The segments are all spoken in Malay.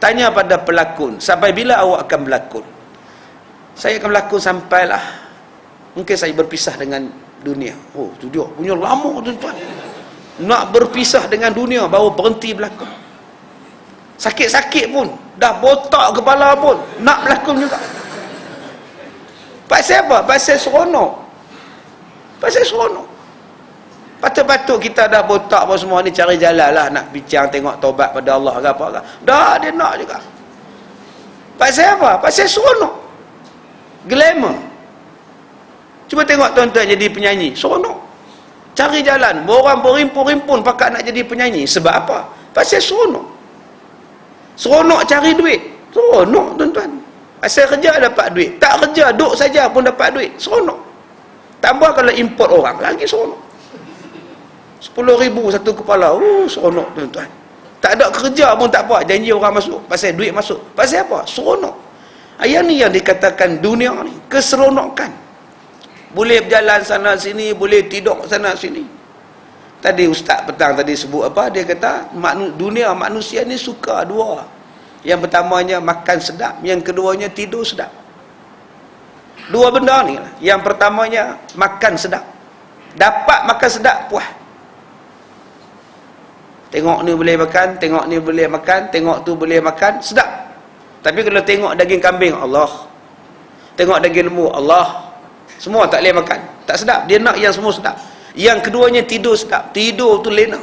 tanya pada pelakon sampai bila awak akan berlakon? Saya akan berlakon sampailah. Mungkin saya berpisah dengan dunia. Oh tu dia. Punya lama tuan-tuan. Nak berpisah dengan dunia baru berhenti berlakon. Sakit-sakit pun. Dah botak kepala pun. Nak berlakon juga. Pasal apa? pasal seronok. Pasal seronok Patut-patut kita dah botak apa semua ni cari jalan lah nak bincang tengok tobat pada Allah ke apa ke. Dah dia nak juga. Pasal apa? Pasal seronok. Glamour. Cuba tengok tuan-tuan jadi penyanyi. Seronok. Cari jalan. Orang berimpun-rimpun pakat nak jadi penyanyi. Sebab apa? Pasal seronok. Seronok cari duit. Seronok tuan-tuan. Pasal kerja dapat duit. Tak kerja, duduk saja pun dapat duit. Seronok. Tambah kalau import orang. Lagi seronok. Sepuluh ribu satu kepala. Oh, seronok tuan-tuan. Tak ada kerja pun tak apa. Janji orang masuk. Pasal duit masuk. Pasal apa? Seronok. Ayat ni yang dikatakan dunia ni. Keseronokan. Boleh berjalan sana sini. Boleh tidur sana sini. Tadi ustaz petang tadi sebut apa? Dia kata dunia manusia ni suka dua. Yang pertamanya makan sedap. Yang keduanya tidur sedap. Dua benda ni lah. Yang pertamanya makan sedap. Dapat makan sedap puas. Tengok ni boleh makan, tengok ni boleh makan, tengok tu boleh makan, sedap. Tapi kalau tengok daging kambing, Allah. Tengok daging lembu, Allah. Semua tak boleh makan. Tak sedap. Dia nak yang semua sedap. Yang keduanya tidur sedap. Tidur tu lena.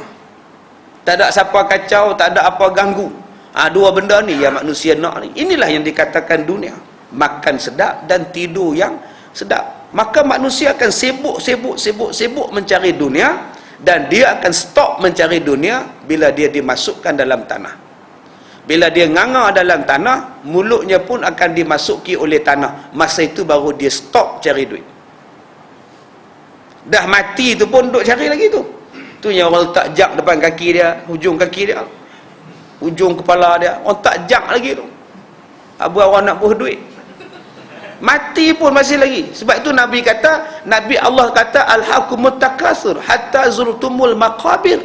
Tak ada siapa kacau, tak ada apa ganggu. Ha, dua benda ni yang manusia nak ni. Inilah yang dikatakan dunia. Makan sedap dan tidur yang sedap. Maka manusia akan sibuk, sibuk, sibuk, sibuk mencari dunia dan dia akan stop mencari dunia bila dia dimasukkan dalam tanah. Bila dia nganga dalam tanah mulutnya pun akan dimasuki oleh tanah. Masa itu baru dia stop cari duit. Dah mati tu pun duk cari lagi tu. Tu yang orang letak jak depan kaki dia hujung kaki dia. Hujung kepala dia. Orang tak jak lagi tu. Abu orang nak buh duit mati pun masih lagi. Sebab itu Nabi kata Nabi Allah kata al-hakumut takasur hatta zurtumul maqabir.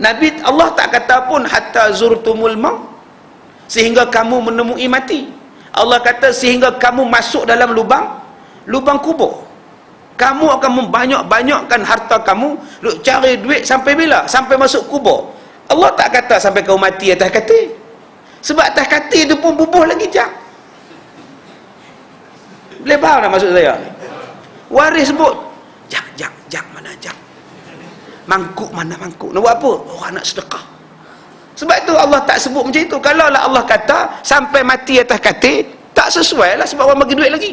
Nabi Allah tak kata pun hatta zurtumul maut. Sehingga kamu menemui mati. Allah kata sehingga kamu masuk dalam lubang lubang kubur. Kamu akan membanyak-banyakkan harta kamu duk cari duit sampai bila? Sampai masuk kubur. Allah tak kata sampai kau mati atas kata sebab atas kata itu pun bubuh lagi jam boleh faham tak maksud saya? Waris sebut. Jak, jak, jak, mana jak? Mangkuk mana mangkuk? Nak buat apa? Orang nak sedekah. Sebab itu Allah tak sebut macam itu. Kalau lah Allah kata, sampai mati atas katil, tak sesuai lah sebab orang bagi duit lagi.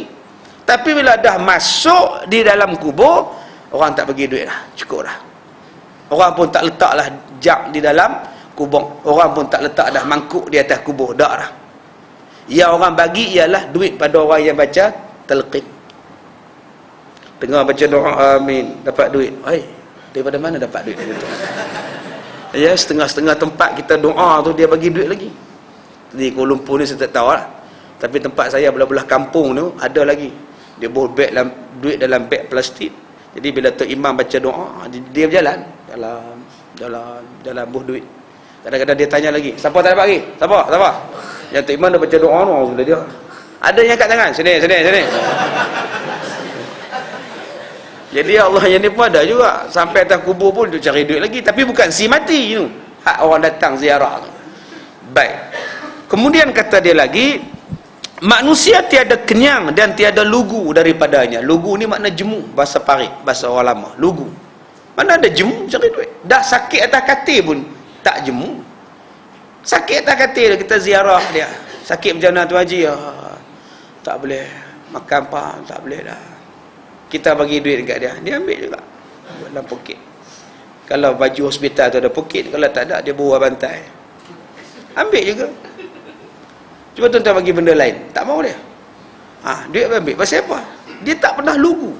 Tapi bila dah masuk di dalam kubur, orang tak bagi duit lah. Cukup lah. Orang pun tak letak lah jak di dalam kubur. Orang pun tak letak dah mangkuk di atas kubur. Tak lah. Yang orang bagi ialah duit pada orang yang baca talqin tengah baca doa amin. Dapat duit. Hai daripada mana dapat duit itu ya setengah-setengah tempat kita doa tu dia bagi duit lagi. Di Kuala Lumpur ni saya tak tahu lah. Tapi tempat saya belah-belah kampung tu ada lagi. Dia bawa beg dalam duit dalam beg plastik. Jadi bila tu imam baca doa dia berjalan. Dalam dalam dalam buh duit. Kadang-kadang dia tanya lagi siapa tak dapat lagi? Siapa? Siapa? Yang tu imam dah baca doa tu dia ada yang angkat tangan? Sini, sini, sini. Jadi Allah yang ni pun ada juga. Sampai atas kubur pun dia cari duit lagi. Tapi bukan si mati tu. Hak orang datang ziarah tu. Baik. Kemudian kata dia lagi, manusia tiada kenyang dan tiada lugu daripadanya. Lugu ni makna jemu. Bahasa parik. Bahasa orang lama. Lugu. Mana ada jemu cari duit. Dah sakit atas katil pun tak jemu. Sakit atas katil kita ziarah dia. Sakit berjana tu haji. Ya tak boleh makan apa tak boleh dah kita bagi duit dekat dia dia ambil juga. Dalam poket. Kalau baju hospital tu ada poket kalau tak ada dia bawa bantai. Ambil juga. Cuba tuan-tuan bagi benda lain. Tak mau dia. Ha, duit ambil? Pasal apa? Dia tak pernah lugu.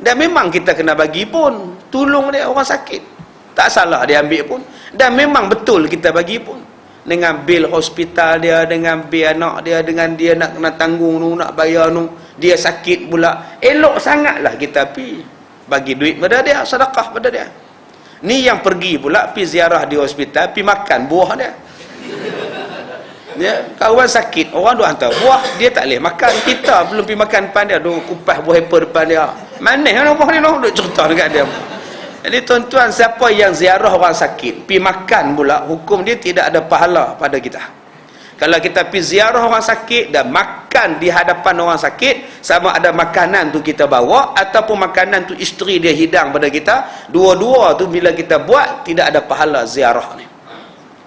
Dan memang kita kena bagi pun tolong dia orang sakit. Tak salah dia ambil pun. Dan memang betul kita bagi pun dengan bil hospital dia dengan bil anak dia dengan dia nak kena tanggung tu nak bayar tu dia sakit pula. Elok sangatlah kita pi. Bagi duit pada dia sedekah pada dia. Ni yang pergi pula pi ziarah di hospital pi makan buah dia. Ya kawan sakit orang duk hantar buah dia tak boleh makan. Kita belum pergi makan depan dia duk kupas buah apple depan dia. Mana kan buah ni duk cerita dekat dia jadi tuan-tuan siapa yang ziarah orang sakit pergi makan pula hukum dia tidak ada pahala pada kita. Kalau kita pergi ziarah orang sakit dan makan di hadapan orang sakit sama ada makanan tu kita bawa ataupun makanan tu isteri dia hidang pada kita dua-dua tu bila kita buat tidak ada pahala ziarah ni.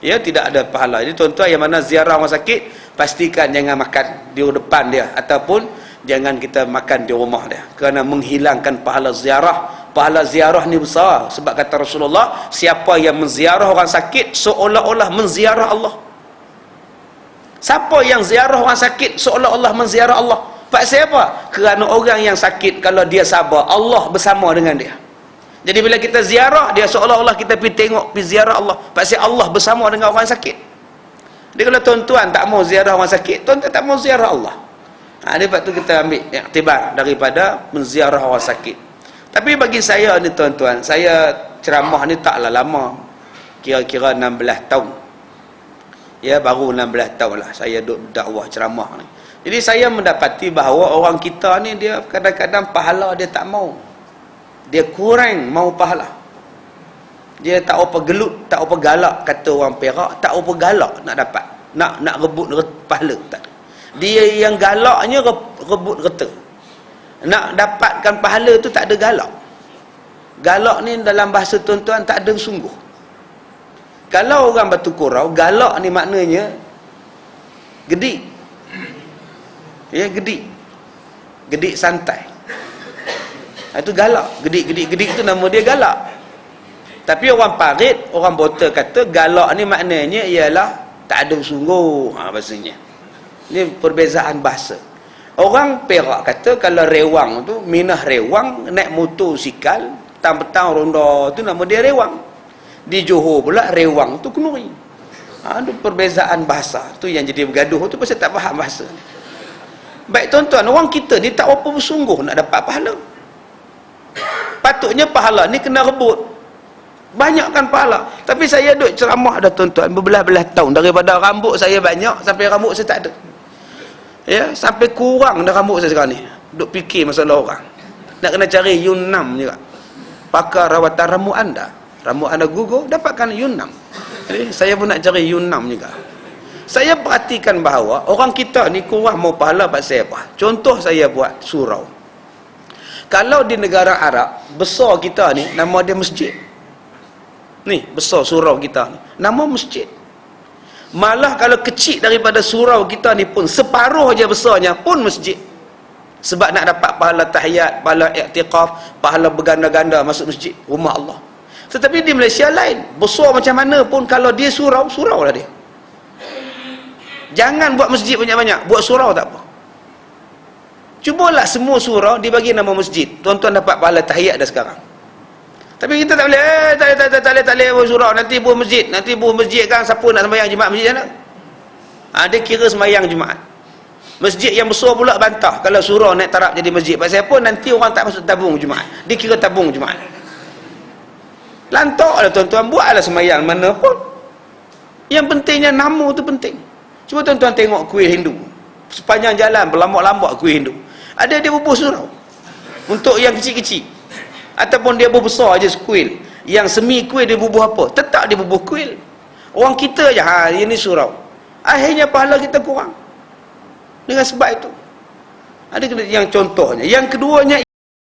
Ya tidak ada pahala. Jadi tuan-tuan yang mana ziarah orang sakit pastikan jangan makan di depan dia ataupun jangan kita makan di rumah dia kerana menghilangkan pahala ziarah pahala ziarah ni besar sebab kata Rasulullah siapa yang menziarah orang sakit seolah-olah menziarah Allah Siapa yang ziarah orang sakit seolah-olah menziarah Allah? Pasal apa? Kerana orang yang sakit kalau dia sabar, Allah bersama dengan dia. Jadi bila kita ziarah, dia seolah-olah kita pergi tengok, pergi ziarah Allah. Pasal Allah bersama dengan orang sakit. Jadi kalau tuan-tuan tak mau ziarah orang sakit, tuan-tuan tak mau ziarah Allah. Ha, sebab tu kita ambil iktibar daripada menziarah orang sakit. Tapi bagi saya ni tuan-tuan, saya ceramah ni taklah lama. Kira-kira 16 tahun. Ya baru 16 tahun lah saya duduk dakwah ceramah ni. Jadi saya mendapati bahawa orang kita ni dia kadang-kadang pahala dia tak mau. Dia kurang mau pahala. Dia tak apa gelut tak apa galak kata orang perak tak apa galak nak dapat. Nak nak rebut pahala tak dia yang galaknya rebut reta nak dapatkan pahala tu tak ada galak. Galak ni dalam bahasa tuan-tuan tak ada sungguh. Kalau orang batu kurau galak ni maknanya gedi ya gedi gedi santai. Itu galak. Gedi gedi gedi itu nama dia galak. Tapi orang parit orang botol kata galak ni maknanya ialah tak ada sungguh. Ha, bahasanya ni perbezaan bahasa. Orang perak kata kalau rewang tu minah rewang naik motosikal petang-petang ronda tu nama dia rewang. Di Johor pula rewang tu kenuri. Ha, ada perbezaan bahasa. Tu yang jadi bergaduh tu pasal tak faham bahasa. Baik tuan-tuan orang kita ni tak apa bersungguh nak dapat pahala. Patutnya pahala ni kena rebut. Banyakkan pahala. Tapi saya duduk ceramah dah tuan-tuan berbelah-belah tahun. Daripada rambut saya banyak sampai rambut saya tak ada ya sampai kurang dah rambut saya sekarang ni. Duduk fikir masalah orang. Nak kena cari yunam juga pakar rawatan rambut anda. Rambut anda gugur dapatkan yunam jadi saya pun nak cari yunam juga saya perhatikan bahawa orang kita ni kurang mau pahala pasal apa contoh saya buat surau. Kalau di negara Arab besar kita ni nama dia masjid. Ni besar surau kita ni. Nama masjid malah kalau kecil daripada surau kita ni pun separuh aja besarnya pun masjid sebab nak dapat pahala tahiyat, pahala i'tiqaf, pahala berganda-ganda masuk masjid, rumah Allah. Tetapi di Malaysia lain. Besar macam mana pun kalau dia surau, surau lah dia. Jangan buat masjid banyak-banyak. Buat surau tak apa. Cubalah semua surau dibagi nama masjid. Tuan-tuan dapat pahala tahiyat dah sekarang. Tapi kita tak boleh, eh, tak boleh, tak boleh, tak boleh, tak boleh buat surau. Nanti buat masjid. Nanti buat masjid kan, siapa nak sembahyang jemaat masjid sana? Ha, dia kira sembahyang jemaat. Masjid yang besar pula bantah. Kalau surau naik tarap jadi masjid. Pasal apa? Nanti orang tak masuk tabung jemaat. Dia kira tabung jemaat lantaklah tuan-tuan buatlah semayang mana pun yang pentingnya nama tu penting cuba tuan-tuan tengok kuih Hindu sepanjang jalan berlambak-lambak kuih Hindu ada dia bubuh surau untuk yang kecil-kecil ataupun dia berbesar aja kuil yang semi kuil dia bubuh apa? Tetap dia bubuh kuil. Orang kita je ha ini surau. Akhirnya pahala kita kurang. Dengan sebab itu. Ada yang contohnya. Yang keduanya